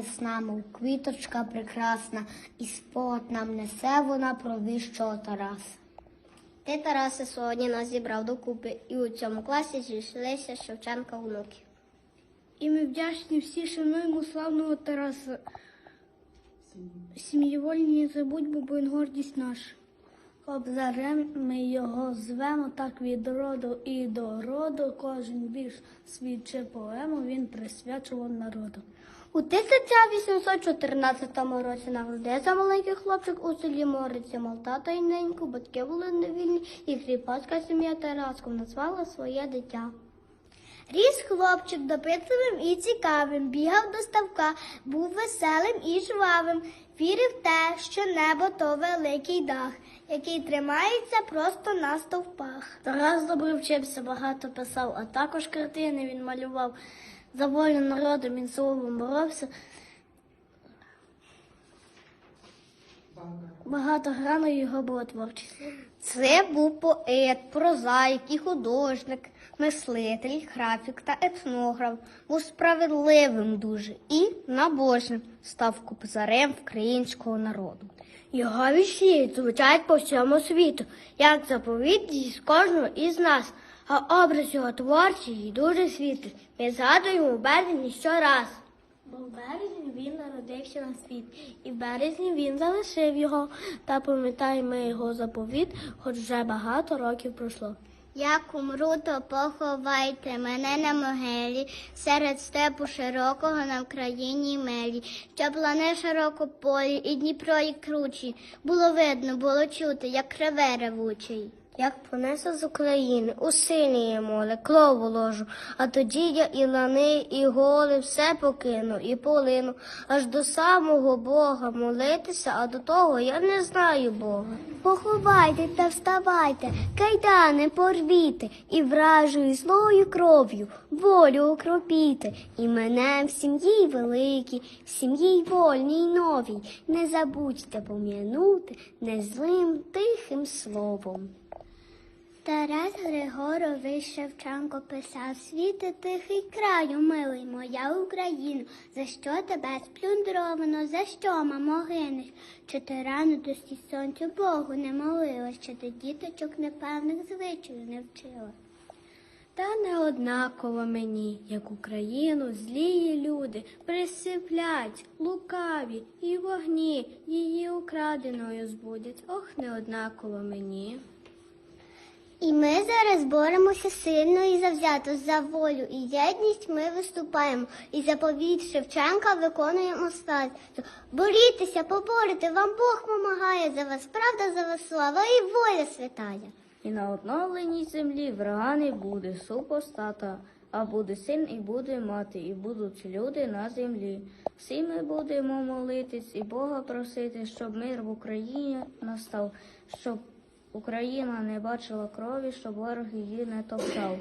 весна мов квіточка прекрасна, і спот нам несе вона про вищого Тараса. Ти, Тарасе, сьогодні нас зібрав докупи, і у цьому класі зійшлися Шевченка внуки. І ми вдячні всі шануємо славного Тараса. Сім'ї вольні не забудьмо, бо він гордість наша. Обзарем ми його звемо так від роду і до роду. Кожен вірш свідче поему, він присвячував народу. У 1814 році народився маленький хлопчик у селі Мориці, мав тата і неньку, батьки були невільні, і кріпацька сім'я Тарасков назвала своє дитя. Ріс хлопчик допитливим і цікавим, бігав до ставка, був веселим і жвавим, вірив те, що небо то великий дах, який тримається просто на стовпах. Тарас добре вчився, багато писав, а також картини він малював. За волю народу він словом боровся. Багато граною його було творчість. Це був поет, прозаїк і художник, мислитель, графік та етнограф. Був справедливим дуже і набожним, став кобзарем українського народу. Його вірші звучать по всьому світу, як заповідь з кожного із нас, а образ його творчий дуже світлий. Ми згадуємо у березні щораз. Бо в березні він народився на світ, і в березні він залишив його, та пам'ятаємо його заповіт, хоч вже багато років пройшло. Як умру, то поховайте мене на могилі, серед степу широкого на Вкраїні мелі, щоб лане широко полі і Дніпро і кручі. Було видно, було чути, як реве ревучий. Як понесе з України у синє море, клову ложу, а тоді я і лани, і голи все покину, і полину, аж до самого Бога молитися, а до того я не знаю Бога. Поховайте та вставайте, кайдани порвіте, і вражою злою кров'ю волю окропіте, і мене в сім'ї великій, в сім'ї вольній новій, не забудьте пом'янути незлим тихим словом. Тарас Григорович Шевченко писав світи тихий краю, милий моя Україно, за що тебе сплюндровано, за що, мамо, гинеш? Чи ти рано до сонцю Богу не молилась, чи ти діточок непевних звичаїв не вчила? Та не однаково мені, як Україну, злії люди присиплять, лукаві і вогні її украденою збудять. Ох, не однаково мені. І ми зараз боремося сильно і завзято за волю і єдність ми виступаємо, і заповідь Шевченка виконуємо стать. Борітеся, поборете, вам Бог помагає, за вас правда, за вас слава і воля святая. І на одновленій землі врага не буде супостата, а буде син і буде мати, і будуть люди на землі. Всі ми будемо молитись і Бога просити, щоб мир в Україні настав, щоб Україна не бачила крові, щоб ворог її не топтав.